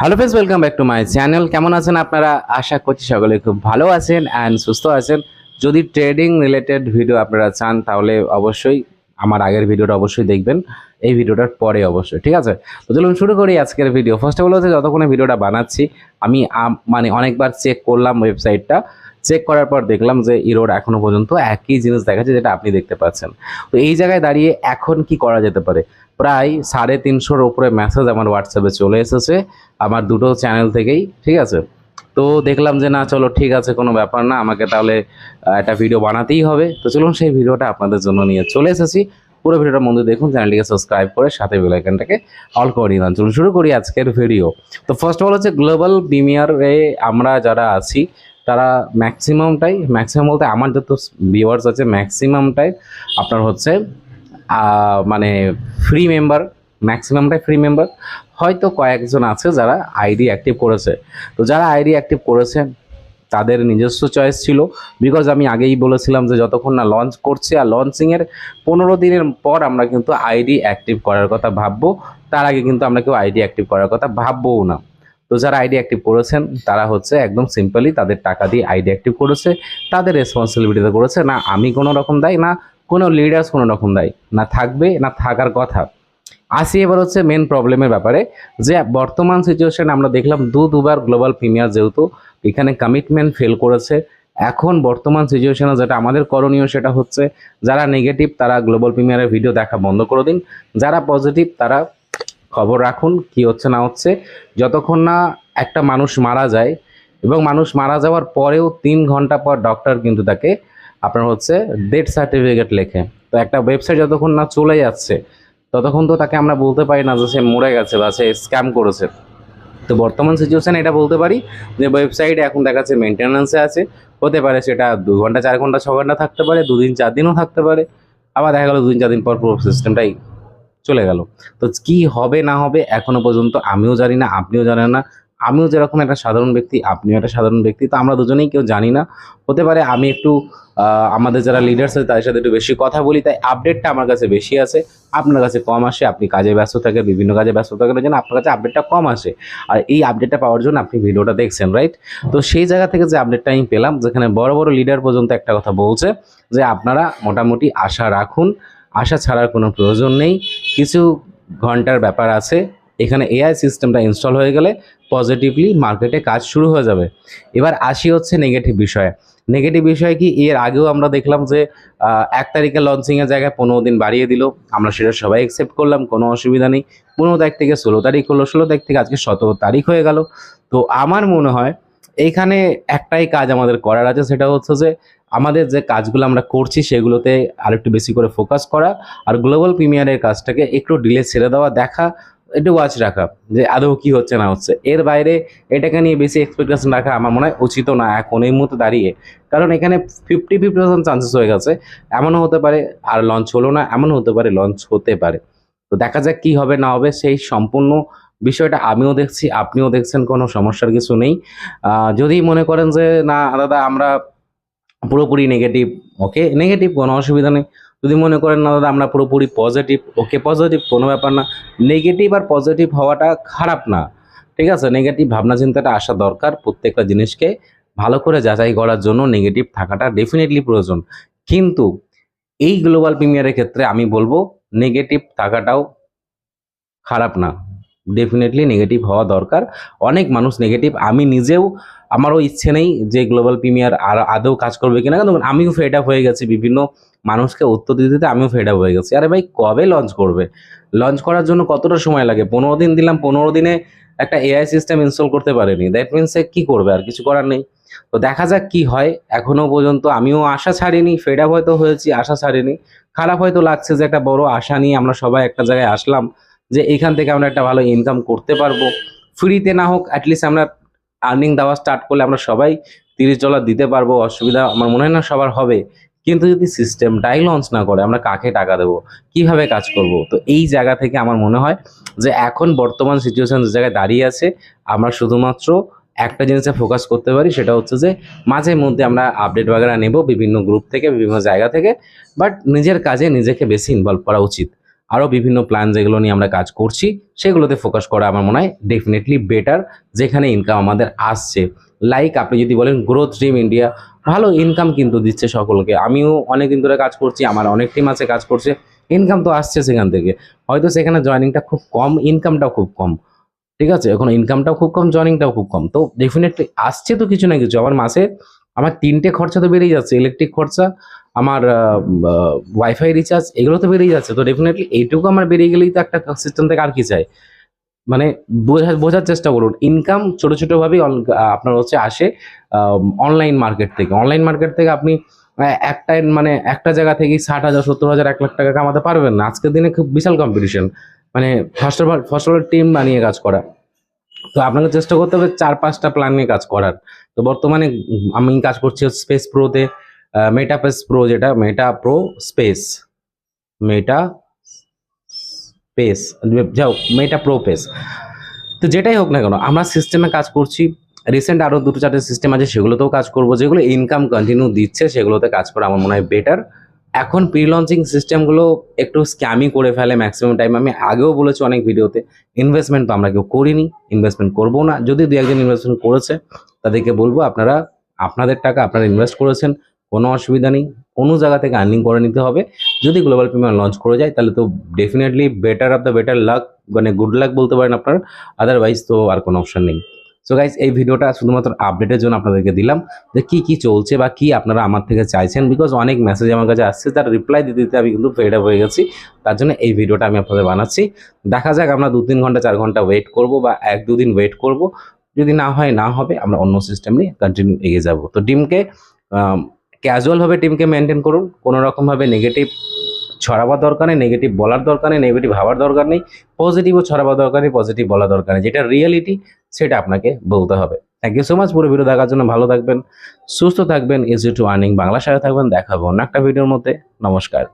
Hello friends welcome back to my channel কেমন আছেন আপনারা? আশা করছি সকলে খুব ভালো আছেন অ্যান্ড সুস্থ আছেন। যদি ট্রেডিং রিলেটেড ভিডিও আপনারা চান, তাহলে অবশ্যই আমার আগের ভিডিওটা অবশ্যই দেখবেন। এই ভিডিওটার পরে অবশ্যই, ঠিক আছে? তো চলুন শুরু করি আজকের ভিডিও ফার্স্ট অফ অল হচ্ছে, যতক্ষণে ভিডিওটা বানাচ্ছি, আমি মানে অনেকবার চেক করলাম ওয়েবসাইটটা চেক করার পর দেখলাম যে ইরোড এখনও পর্যন্ত একই জিনিস দেখাচ্ছে যেটা আপনি দেখতে পাচ্ছেন। তো এই জায়গায় দাঁড়িয়ে এখন কি করা যেতে পারে? প্রায় সাড়ে তিনশোর উপরে মেসেজ আমার হোয়াটসঅ্যাপে চলে এসেছে, আমার দুটো চ্যানেল থেকেই, ঠিক আছে? তো দেখলাম যে না, চলো ঠিক আছে, কোনো ব্যাপার না, আমাকে তাহলে একটা ভিডিও বানাতেই হবে। তো চলুন সেই ভিডিওটা আপনাদের জন্য নিয়ে চলে এসেছি। পুরো ভিডিওটা মধ্যে দেখুন চ্যানেলটিকে সাবস্ক্রাইব করে সাথে বেলাইকানটাকে অল করে দিলাম চলুন শুরু করি আজকের ভিডিও তো ফার্স্ট অফ অল হচ্ছে গ্লোবাল প্রিমিয়ারে আমরা যারা আছি তারা ম্যাক্সিমামটাই ম্যাক্সিমাম বলতে আমার যত ভিউয়ার্স আছে ম্যাক্সিমামটাই আপনার হচ্ছে মানে ফ্রি মেম্বার ম্যাক্সিমামটাই ফ্রি মেম্বার হয়তো কয়েকজন আছে যারা আইডি অ্যাক্টিভ করেছে। তো যারা আইডি অ্যাক্টিভ করেছে, তাদের নিজস্ব চয়েস ছিল। বিকজ আমি আগেই বলেছিলাম যে যতক্ষণ না লঞ্চ করছে আর লঞ্চিংয়ের পনেরো দিনের পর আমরা কিন্তু আইডি অ্যাক্টিভ করার কথা ভাববো, তার আগে কিন্তু আমরা কেউ আইডি অ্যাক্টিভ করার কথা ভাববোও না। তো যারা আইডি অ্যাক্টিভ করেছেন, তারা হচ্ছে একদম সিম্পলি তাদের টাকা দিয়ে আইডি অ্যাক্টিভ করেছে, তাদের রেসপন্সিবিলিটিতে করেছে। না, আমি কোনো রকম দায়ী, না কোনো লিডার্স কোনো রকম দায়ী, না থাকবে, না থাকার কথা। আসি এবার হচ্ছে মেন প্রবলেমের ব্যাপারে, যে বর্তমান সিচুয়েশন আমরা দেখলাম দু দুবার গ্লোবাল প্রিমিয়ার যেহেতু, এখানে কমিটমেন্ট ফেল করেছে। এখন বর্তমান সিচুয়েশনে যেটা আমাদের করণীয় সেটা হচ্ছে, যারা নেগেটিভ তারা গ্লোবাল প্রিমিয়ারের ভিডিও দেখা বন্ধ করে দিন। যারা পজিটিভ তারা খবর রাখুন, কি হচ্ছে না হচ্ছে। যতক্ষণ না একটা মানুষ মারা যায়, এবং মানুষ মারা যাওয়ার পরেও তিন ঘণ্টা পর ডক্টর কিন্তু তাকে আপনার হচ্ছে ডেথ সার্টিফিকেট লেখে। তো একটা ওয়েবসাইট যতক্ষণ না চলে যাচ্ছে, ততক্ষণ তো তাকে আমরা বলতে পারি না যে সে মরে গেছে বা সে স্ক্যাম করেছে। তো বর্তমান সিচুয়েশানে এটা বলতে পারি যে ওয়েবসাইট এখন দেখা যাচ্ছে মেনটেন্যান্সে আছে, হতে পারে সেটা দু ঘণ্টা, চার ঘণ্টা, ছ ঘণ্টা থাকতে পারে, দুদিন, চার দিনও থাকতে পারে, আবার দেখা গেলো দুদিন, চার দিন পর পুরো সিস্টেমটাই চলে গেল। তো কি হবে না হবে এখনও পর্যন্ত আমিও জানি না, আপনিও জানেন না। আমিও যেরকম একটা সাধারণ ব্যক্তি, আপনিও একটা সাধারণ ব্যক্তি, তো আমরা দুজনেই কেউ জানি না। হতে পারে আমি একটু আমাদের যারা লিডার্স আছে তাদের সাথে একটু বেশি কথা বলি, তাই আপডেটটা আমার কাছে বেশি আছে আপনার কাছে কম আসে, আপনি কাজে ব্যস্ত থাকেন, বিভিন্ন কাজে ব্যস্ত থাকেন জন্য আপনার কাছে আপডেটটা কম আসে। আর এই আপডেটটা পাওয়ার জন্য আপনি ভিডিওটা দেখছেন রাইট তো সেই জায়গা থেকে যে আপডেটটা আমি পেলাম, যেখানে বড় বড় লিডার পর্যন্ত একটা কথা বলছে, যে আপনারা মোটামুটি আশা রাখুন আশা ছাড়ার কোনো প্রয়োজন নেই। কিছু ঘণ্টার ব্যাপার আছে। এখানে এআই সিস্টেমটা ইনস্টল হয়ে গেলে পজিটিভলি মার্কেটে কাজ শুরু হয়ে যাবে। এবার আসি হচ্ছে নেগেটিভ বিষয়ে। নেগেটিভ বিষয় কি? এর আগেও আমরা দেখলাম যে এক তারিখে লঞ্চিংয়ের জায়গায় পনেরো দিন বাড়িয়ে দিল। আমরা সেটা সবাই অ্যাকসেপ্ট করলাম, কোনো অসুবিধা নেই। পনেরো তারিখ থেকে ষোলো তারিখ হলো, ষোলো তারিখ থেকে আজকে সতেরো তারিখ হয়ে গেল। তো আমার মনে হয় এইখানে একটাই কাজ আমাদের করার আছে, সেটা হচ্ছে যে আমাদের যে কাজগুলো আমরা করছি সেগুলোতে আরেকটু বেশি করে ফোকাস করা আর গ্লোবাল প্রিমিয়ারের কাজটাকে একটু ডিলে ছেড়ে দেওয়া, দেখা, একটু ওয়াচ রাখা, যে আদৌ কি হচ্ছে না হচ্ছে। এর বাইরে এটাকে নিয়ে বেশি এক্সপেকটেশন রাখা আমার মনে হয় উচিত না এখন এই মুহূর্তে দাঁড়িয়ে। কারণ এখানে ফিফটি ফিফটি পার্সেন্ট চান্সেস হয়ে গেছে, এমনও হতে পারে আর লঞ্চ হলো না, এমনও হতে পারে লঞ্চ হতে পারে। তো দেখা যাক কি হবে না হবে, সেই সম্পূর্ণ বিষয়টা আমিও দেখছি, আপনিও দেখছেন, কোনো সমস্যার কিছু নেই। যদি মনে করেন যে, না, দাদা, আমরা পুরোপুরি নেগেটিভ ওকে নেগেটিভ কোনো অসুবিধা নেই। যদি মনে করেন, না, দাদা, আমরা পুরোপুরি পজিটিভ ওকে পজিটিভ কোনো ব্যাপার না। নেগেটিভ আর পজিটিভ হওয়াটা খারাপ না, ঠিক আছে? নেগেটিভ ভাবনা চিন্তাটা আসা দরকার প্রত্যেকটা জিনিসকে ভালো করে যাচাই করার জন্য। নেগেটিভ থাকাটা ডেফিনেটলি প্রয়োজন। কিন্তু এই গ্লোবাল প্রিমিয়ারের ক্ষেত্রে আমি বলব নেগেটিভ থাকাটাও খারাপ না। ডেফিনেটলি নেগেটিভ হওয়া দরকার। অনেক মানুষ নেগেটিভ আমি নিজেও আমারও ইচ্ছে নেই যে গ্লোবাল প্রিমিয়ার আর আদৌ কাজ করবে কিনা। কিন্তু আমিও ফেড আপ হয়ে গেছি, বিভিন্ন মানুষকে উত্তর দিতে দিতে আমিও ফেড আপ হয়ে গেছি। আরে ভাই, কবে লঞ্চ করবে? লঞ্চ করার জন্য কতটা সময় লাগে? পনেরো দিন দিলাম, পনেরো দিনে একটা এআই সিস্টেম ইনস্টল করতে পারেনি। দ্যাট মিনস সে কী করবে? আর কিছু করার নেই। তো দেখা যাক কি হয়। এখনও পর্যন্ত আমিও আশা ছাড়িনি ফেড আপ হয়তো হয়েছি, আশা ছাড়িনি। খারাপ হয়তো লাগছে যে একটা বড় আশা নিয়ে আমরা সবাই একটা জায়গায় আসলাম। যে এখান থেকে আমরা একটা ভালো ইনকাম করতে পারব। ফ্রিতে না হোক অ্যাটলিস্ট আমরা আর্নিং দেওয়া স্টার্ট করলে আমরা সবাই তিরিশ ডলার দিতে পারব, অসুবিধা আমার মনে হয় না সবার হবে। কিন্তু যদি সিস্টেমটাই লঞ্চ না করে, আমরা কাকে টাকা দেবো? কীভাবে কাজ করব? তো এই জায়গা থেকে আমার মনে হয় যে এখন বর্তমান সিচুয়েশন যে জায়গায় দাঁড়িয়ে আছে, আমরা শুধুমাত্র একটা জিনিসে ফোকাস করতে পারি, সেটা হচ্ছে যে মাঝে মধ্যে আমরা আপডেট বাগেরা নেব বিভিন্ন গ্রুপ থেকে, বিভিন্ন জায়গা থেকে। বাট নিজের কাজে নিজেকে বেশি ইনভলভ করা উচিত। আরও বিভিন্ন প্ল্যান যেগুলো নিয়ে আমরা কাজ করছি, সেগুলোতে ফোকাস করা আমার মনে হয় ডেফিনেটলি বেটার যেখানে ইনকাম আমাদের আসছে। লাইক আপনি যদি বলেন গ্রোথ ড্রিম ইন্ডিয়া ভালো ইনকাম কিন্তু দিচ্ছে সকলকে। আমিও অনেক দিন ধরে কাজ করছি, আমার অনেক টিম আছে কাজ করছে ইনকাম তো আসছে সেখান থেকে। হয়তো সেখানে জয়নিংটা খুব কম ইনকামটাও খুব কম। ঠিক আছে? এখন ইনকামটাও খুব কম জয়নিংটাও খুব কম। তো ডেফিনেটলি আসছে তো কিছু না কিছু। আমার মাসে আমার তিনটে খরচা তো বেড়েই যাচ্ছে ইলেকট্রিক খরচা আমার ওয়াইফাই রিচার্জ এগুলো তো বেড়েই যাচ্ছে। তো ডেফিনেটলি এইটুকু আমার বেরিয়ে গেলেই তো একটা সিস্টেম থেকে আর কি চাই। মানে বোঝা, বোঝার চেষ্টা করুন। ইনকাম ছোটো ছোটোভাবেই আপনার হচ্ছে আসে অনলাইন মার্কেট থেকে। অনলাইন মার্কেট থেকে আপনি একটা মানে একটা জায়গা থেকেই ষাট হাজার, সত্তর হাজার, এক লাখ টাকা কামাতে পারবেন না। আজকের দিনে খুব বিশাল কম্পিটিশন মানে first of all first of all team বানিয়ে কাজ করা। তো আপনাকে চেষ্টা করতে হবে চার পাঁচটা প্ল্যান নিয়ে কাজ করার। তো বর্তমানে আমি কাজ করছি স্পেস প্রোতে মেটা পেস প্রো যেটা meta pro space meta pace যাও মেটা প্রো পেস তো যেটাই হোক না কেন, আমরা সিস্টেমে কাজ করছি। রিসেন্ট আরও দুটো চারটে সিস্টেম আছে, সেগুলোতেও কাজ করব। যেগুলো ইনকাম কন্টিনিউ দিচ্ছে, সেগুলোতে কাজ করা আমার মনে হয় বেটার এখন প্রি লঞ্চিং সিস্টেমগুলো একটু স্ক্যামই করে ফেলে ম্যাক্সিমাম টাইম আমি আগেও বলেছি অনেক ভিডিওতে ইনভেস্টমেন্ট তো আমরা কেউ করিনি ইনভেস্টমেন্ট করব না। যদি দু একজন ইনভেস্টমেন্ট করেছে, তাদেরকে বলব, আপনারা, আপনাদের টাকা আপনারা ইনভেস্ট করেছেন। কোনো অসুবিধা নেই। কোনো জায়গা থেকে আর্নিং করে নিতে হবে। যদি গ্লোবাল প্রিমিয়ার লঞ্চ করে যায়, তাহলে তো definitely better of the better luck মানে গুড লাক বলতে পারেন আপনার। আদারওয়াইজ তো আর কোনো অপশান নেই। সো গাইজ এই ভিডিওটা শুধুমাত্র আপডেটের জন্য আপনাদেরকে দিলাম যে কী কী চলছে বা কী আপনারা আমার থেকে চাইছেন। বিকজ অনেক মেসেজ আমার কাছে আসছে, তার রিপ্লাই দিতে দিতে আমি কিন্তু ফেড হয়ে গেছি। তার জন্য এই ভিডিওটা আমি আপনাদের বানাচ্ছি। দেখা যাক আমরা দু তিন ঘণ্টা, চার ঘণ্টা ওয়েট করব বা এক দুদিন ওয়েট করব। যদি না হয়, না হবে, আমরা অন্য সিস্টেম নিয়ে কন্টিনিউ এগিয়ে যাব। তো টিমকে ক্যাজুয়ালভাবে টিমকে মেনটেন করুন কোনো রকমভাবে নেগেটিভ ছড়াবার দরকার নেই নেগেটিভ বলার দরকার নেই নেগেটিভ ভাবার দরকার নেই পজিটিভও ছড়াবার দরকার নেই পজিটিভ বলার দরকার নেই। যেটা রিয়েলিটি সেটা আপনাকে বলতে হবে। থ্যাংক ইউ সো মাচ পুরো ভিডিও দেখার জন্য ভালো থাকবেন, সুস্থ থাকবেন ইজি টু আর্নিং বাংলা সাথে থাকবেন, দেখাবো অন্য একটা ভিডিওর মধ্যে। নমস্কার।